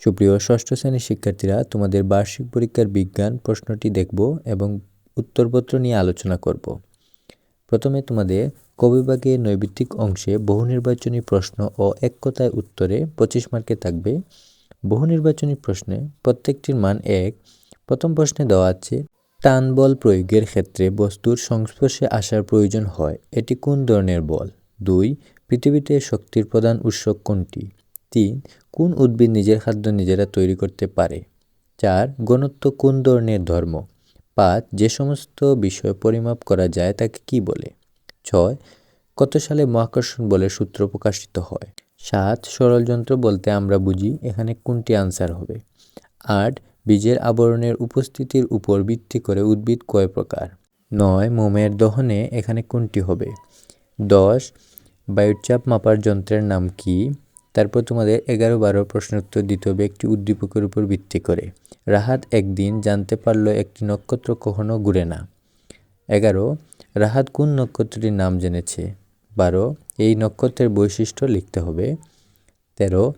সুপ্রিয় ষষ্ঠ শ্রেণির শিক্ষার্থীরা, তোমাদের বার্ষিক পরীক্ষার বিজ্ঞান প্রশ্নটি দেখব এবং উত্তরপত্র নিয়ে আলোচনা করব। প্রথমে তোমাদের কবিভাগে নৈবিত্তিক অংশে বহু নির্বাচনী প্রশ্ন ও এক কথায় উত্তরে পঁচিশ মার্কে থাকবে। বহু নির্বাচনী প্রশ্নে প্রত্যেকটির মান এক। প্রথম প্রশ্নে দেওয়া আছে, টান বল প্রয়োগের ক্ষেত্রে বস্তুর সংস্পর্শে আসার প্রয়োজন হয়। এটি কোন ধরনের বল? দুই, পৃথিবীতে শক্তির প্রধান উৎস কোনটি? তিন, কোন উদ্ভিদ নিজের খাদ্য নিজেরা তৈরি করতে পারে? চার গণত্ব কোন ধরনের ধর্ম? পাঁচ, যে সমস্ত বিষয় পরিমাপ করা যায় তাকে কি বলে? ছয়, কত সালে মহাকর্ষণ বলে সূত্র প্রকাশিত হয়? সাত, সরল যন্ত্র বলতে আমরা বুঝি এখানে কোনটি আনসার হবে? আট, বীজের আবরণের উপস্থিতির উপর ভিত্তি করে উদ্ভিদ কয় প্রকার? নয়, মোমের দহনে এখানে কোনটি হবে? দশ, বায়ুচাপ মাপার যন্ত্রের নাম কি? তারপর তোমাদের এগারো বারো প্রশ্নের উত্তর দিতে হবে একটি উদ্দীপকের উপর ভিত্তি করে। রাহাত একদিন জানতে পারল একটি নক্ষত্র কখনো ঘুরে না। এগারো, রাহাত কোন নক্ষত্রটির নাম জেনেছে? বারো, এই নক্ষত্রের বৈশিষ্ট্য লিখতে হবে। তেরো,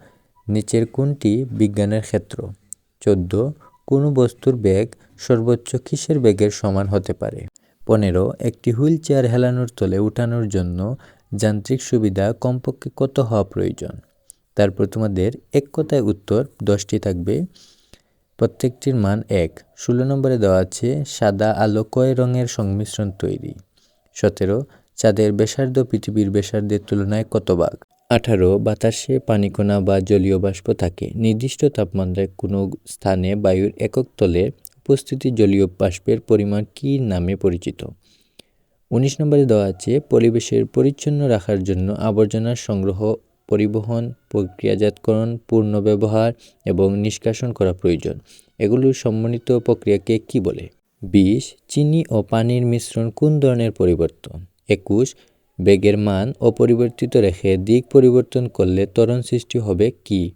নিচের কোনটি বিজ্ঞানের ক্ষেত্র? চোদ্দ, কোনো বস্তুর বেগ সর্বোচ্চ কিসের বেগের সমান হতে পারে? পনেরো, একটি হুইল চেয়ার হেলানোর তলে উঠানোর জন্য যান্ত্রিক সুবিধা কমপক্ষে কত হওয়া প্রয়োজন? তারপর তোমাদের এক কথায় উত্তর দশটি থাকবে। প্রত্যেকটির মান এক। ষোলো নম্বরে দেওয়া আছে, সাদা আলো কয় রঙের সংমিশ্রণ তৈরি? সতেরো, চাঁদের ব্যাসার্ধ পৃথিবীর ব্যাসার্ধের তুলনায় কত ভাগ? আঠারো, বাতাসে পানিকণা বা জলীয় বাষ্প থাকে। নির্দিষ্ট তাপমাত্রায় কোনো স্থানে বায়ুর একক তলে উপস্থিতি জলীয় বাষ্পের পরিমাণ কী নামে পরিচিত? উনিশ নম্বরে দেওয়া আছে, পরিবেশের পরিচ্ছন্ন রাখার জন্য আবর্জনার সংগ্রহ পরিবহন, প্রক্রিয়াজাতকরণ পূর্ণ ব্যবহার এবং নিষ্কাশন করা প্রয়োজন। এগুলোর সম্মানিত প্রক্রিয়াকে কি বলে? বিশ, চিনি ও পানির মিশ্রণ কোন ধরনের পরিবর্তন? একুশ, বেগের মান অপরিবর্তিত রেখে দিক পরিবর্তন করলে ত্বরণ সৃষ্টি হবে কি?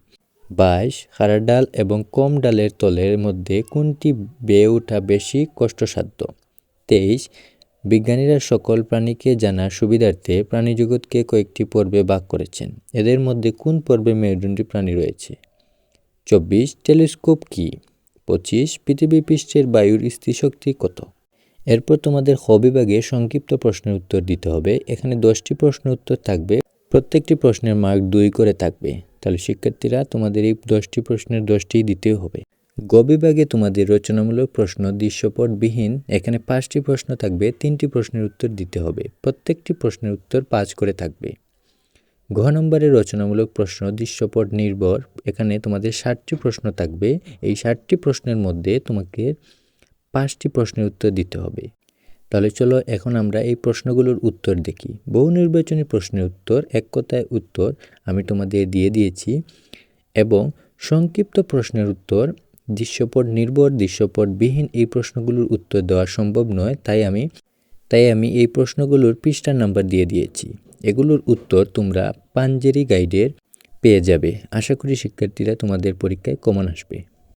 বাইশ খাড়া ডাল এবং কম ডালের তলের মধ্যে কোনটি বেয়ে ওঠা বেশি কষ্টসাধ্য? তেইশ বিজ্ঞানীরা সকল প্রাণীকে জানার সুবিধার্থে প্রাণীজগৎকে কয়েকটি পর্বে ভাগ করেছেন। এদের মধ্যে কোন পর্বে মেরুদণ্ডী প্রাণী রয়েছে? চব্বিশ, টেলিস্কোপ কি? পঁচিশ, পৃথিবী পৃষ্ঠের বায়ুর স্থিতিশক্তি কত? এরপর তোমাদের খ বিভাগে সংক্ষিপ্ত প্রশ্নের উত্তর দিতে হবে। এখানে দশটি প্রশ্নের উত্তর থাকবে। প্রত্যেকটি প্রশ্নের মার্ক দুই করে থাকবে। তাহলে শিক্ষার্থীরা তোমাদের এই দশটি প্রশ্নের দশটি দিতে হবে। গ বিভাগে তোমাদের রচনামূলক প্রশ্ন দৃশ্যপটবিহীন, এখানে পাঁচটি প্রশ্ন থাকবে, তিনটি প্রশ্নের উত্তর দিতে হবে, প্রত্যেকটি প্রশ্নের উত্তর পাঁচ করে থাকবে। ঘ নম্বরের রচনামূলক প্রশ্ন দৃশ্যপট নির্ভর এখানে তোমাদের ষাটটি প্রশ্ন থাকবে, এই ষাটটি প্রশ্নের মধ্যে তোমাকে পাঁচটি প্রশ্নের উত্তর দিতে হবে। তাহলে চলো এখন আমরা এই প্রশ্নগুলোর উত্তর দেখি। বহু নির্বাচনী প্রশ্নের উত্তর, এক কথায় উত্তর আমি তোমাদের দিয়ে দিয়েছি এবং সংক্ষিপ্ত প্রশ্নের উত্তর দৃশ্যপট নির্ভর, দৃশ্যপটবিহীন এই প্রশ্নগুলোর উত্তর দেওয়া সম্ভব নয়, তাই আমি তাই আমি এই প্রশ্নগুলোর পৃষ্ঠার নাম্বার দিয়ে দিয়েছি। এগুলোর উত্তর তোমরা পাঞ্জেরি গাইডের পেয়ে যাবে। আশা করি শিক্ষার্থীরা তোমাদের পরীক্ষায় কমন আসবে।